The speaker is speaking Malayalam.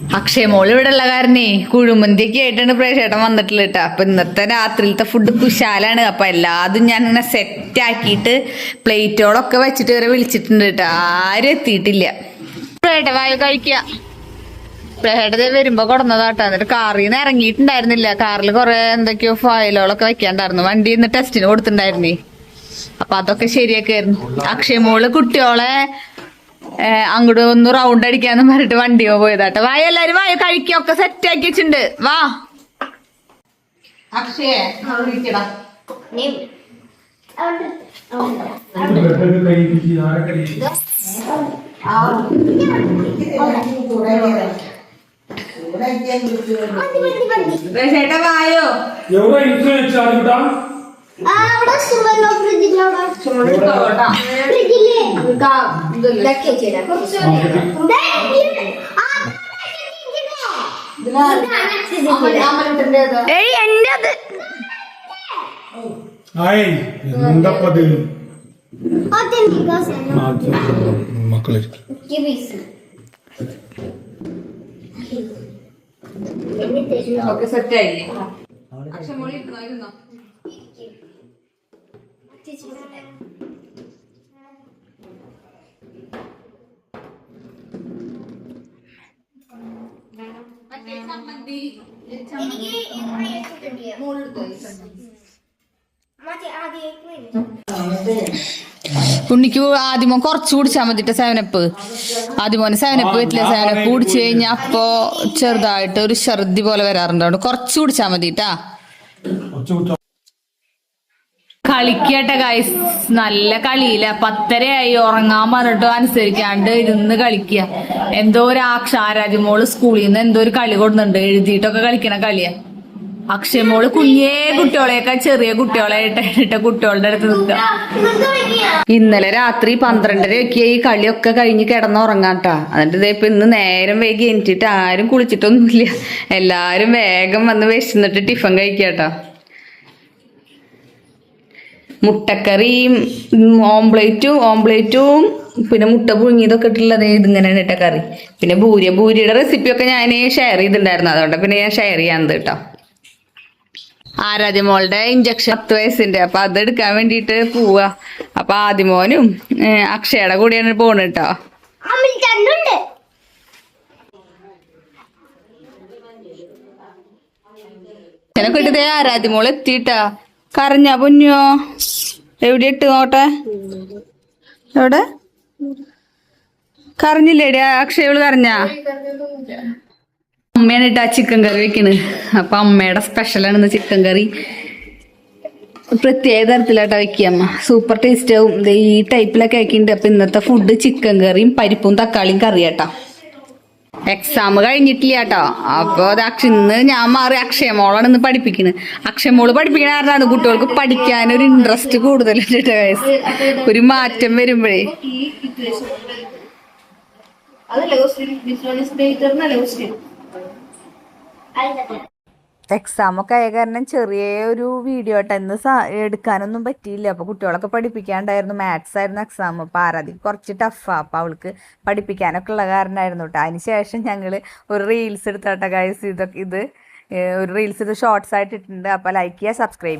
അക്ഷയ മോൾ ഇവിടെ ഉള്ള കാരണേ കുഴിമന്തിയൊക്കെ ആയിട്ടാണ് പ്രേക്ഷേട്ടൻ വന്നിട്ടുള്ളത് കേട്ടോ അപ്പൊ ഇന്നത്തെ രാത്രിയിലത്തെ ഫുഡ് കുശാലാണ്. അപ്പൊ എല്ലാതും ഞാൻ ഇങ്ങനെ സെറ്റ് ആക്കിയിട്ട് പ്ലേറ്റുകളൊക്കെ വെച്ചിട്ട് വരെ വിളിച്ചിട്ടുണ്ട് കേട്ടോ ആരും എത്തിയിട്ടില്ല. പ്രേട്ട വായ കഴിക്കുക പ്രേട്ടത് വരുമ്പോ കൊടുന്നതാട്ടോ എന്നിട്ട് കാറിൽ നിന്ന് ഇറങ്ങിയിട്ടുണ്ടായിരുന്നില്ല. കാറിൽ കുറെ എന്തൊക്കെയോ ഫയലുകളൊക്കെ വെക്കാണ്ടായിരുന്നു. വണ്ടി ഇന്ന് ടെസ്റ്റിന് കൊടുത്തിട്ടുണ്ടായിരുന്നേ. അപ്പൊ അതൊക്കെ ശരിയാക്കായിരുന്നു. അക്ഷയ മോൾ കുട്ടിയോളെ അങ്ങോട്ട് ഒന്ന് റൗണ്ട് അടിക്കാന്ന് പറഞ്ഞിട്ട് വണ്ടിയോ പോയതാട്ടെ. വായ എല്ലാരും വായ കഴിക്കൊക്കെ സെറ്റ് ആക്കി വെച്ചിണ്ട് വാ. അക്ഷയെ ചേട്ടാ വായോ. എവിടെ ആ അവിടെ ഫ്രിഡ്ജിലേ. ഇതൊക്കെ ചെയ്താൽ എന്റേത്. മക്കളെ. ഒക്കെ സെറ്റ് ആയില്ലേ? അക്ഷമോളി ഇട്ടായിരുന്നോ മന്തി. ഉണ്ണിക്ക് ആദ്യമോ കുറച്ച് കുടിച്ചാൽ മതിട്ട സെവനപ്പ്. ആദ്യമോനെ സെവനപ്പ് വീട്ടിലെ സെവനപ്പ് കുടിച്ചു കഴിഞ്ഞാൽ അപ്പോ ചെറുതായിട്ട് ഒരു ഛർദി പോലെ വരാറുണ്ട്. കുറച്ച് കുടിച്ചാൽ മതിട്ടാ. കളിക്കട്ടെ ഗൈസ് നല്ല കളിയില്ല പത്തരയായി ഉറങ്ങാൻ പറഞ്ഞിട്ട് അനുസരിക്കാണ്ട് ഇരുന്ന് കളിക്കുക എന്തോ ഒരു ആക്ഷ ആരാജ്യമോൾ സ്കൂളിൽ നിന്ന് എന്തോ ഒരു കളി കൊടുക്കുന്നുണ്ട് എഴുതിയിട്ടൊക്കെ കളിക്കണ കളിയാ. അക്ഷയമോൾ കുഞ്ഞേ കുട്ടികളെയൊക്കെ ചെറിയ കുട്ടികളായിട്ട് കുട്ടികളുടെ അടുത്ത് നിൽക്കുക ഇന്നലെ രാത്രി പന്ത്രണ്ടരയൊക്കെ ഈ കളിയൊക്കെ കഴിഞ്ഞ് കിടന്നുറങ്ങാട്ടാ. എന്നിട്ട് ഇതേ ഇപ്പൊ ഇന്ന് നേരം വൈകി എനിച്ചിട്ട് ആരും കുളിച്ചിട്ടൊന്നുമില്ല. എല്ലാരും വേഗം വന്ന് വിശന്നിട്ട് ടിഫൻ കഴിക്കാട്ടാ. മുട്ടക്കറിയും ഓംപ്ലേറ്റും ഓംപ്ലേറ്റും പിന്നെ മുട്ട പുഴുങ്ങിയതൊക്കെ ഇട്ടുള്ളത് ഇതിങ്ങനെയാണ് ഇട്ട കറി. പിന്നെ ഭൂരി ഭൂരിയുടെ റെസിപ്പിയൊക്കെ ഞാൻ ഷെയർ ചെയ്തിട്ടുണ്ടായിരുന്നു. അതുകൊണ്ട് പിന്നെ ഞാൻ ഷെയർ ചെയ്യാൻ കേട്ടോ. ആരാധ്യമോളുടെ ഇഞ്ചക്ഷൻ പത്ത് വയസ്സിന്റെ. അപ്പൊ അത് എടുക്കാൻ വേണ്ടിയിട്ട് പോവാ. അപ്പൊ ആദ്യമോനും അക്ഷയുടെ കൂടെയാണ് പോണ് കേട്ടോ. ആരാധ്യമോൾ എത്തിയിട്ടാ. കരഞ്ഞ പൊന്നോ എവിടെ ഇട്ട് നോട്ടെ? എവിടെ? കരഞ്ഞില്ലേടി അക്ഷയവൾ കറിഞ്ഞ അമ്മയാണ് ഇട്ടാ ചിക്കൻ കറി വെക്കണ്. അപ്പൊ അമ്മയുടെ സ്പെഷ്യലാണ് ചിക്കൻ കറി. പ്രത്യേക തരത്തിലാട്ടാ വെക്കുക അമ്മ. സൂപ്പർ ടേസ്റ്റ് ആവും. ഈ ടൈപ്പിലൊക്കെ ആക്കിയിട്ടുണ്ട്. അപ്പൊ ഇന്നത്തെ ഫുഡ് ചിക്കൻ കറിയും പരിപ്പും തക്കാളിയും കറിയാട്ടാ. എക്സാം കഴിഞ്ഞിട്ടില്ല കേട്ടോ അപ്പൊ അത് അക്ഷ ഇന്ന് ഞാൻ മാറി അക്ഷയമോളാണ് ഇന്ന് പഠിപ്പിക്കുന്നത് അക്ഷയമോൾ പഠിപ്പിക്കണ കാരണമാണ് കുട്ടികൾക്ക് പഠിക്കാൻ ഒരു ഇൻട്രസ്റ്റ് കൂടുതലുണ്ട് വയസ്സ്. ഒരു മാറ്റം വരുമ്പോഴേ. അതല്ലേ ക്വസ്റ്റ്യൻ വിഷ്വലൈസ് എക്സാം ഒക്കെ ആയ കാരണം ചെറിയ ഒരു വീഡിയോ ആയിട്ട് ഇന്ന് എടുക്കാനൊന്നും പറ്റിയില്ല. അപ്പൊ കുട്ടികളൊക്കെ പഠിപ്പിക്കാണ്ടായിരുന്നു. മാത്സ് ആയിരുന്നു എക്സാം അപ്പൊ ആരാധി കുറച്ച് ടഫാ അപ്പൊ അവൾക്ക് പഠിപ്പിക്കാനൊക്കെ ഉള്ള കാരണമായിരുന്നു കേട്ടോ അതിന് ശേഷം ഞങ്ങൾ ഒരു റീൽസ് എടുത്തോട്ടെ ഗൈസ് ഇതൊക്കെ ഇത് ഒരു റീൽസ് ഇത് ഷോർട്സ് ആയിട്ട് ഇട്ടിട്ടുണ്ട്. അപ്പൊ ലൈക്ക് ചെയ്യുക സബ്സ്ക്രൈബ്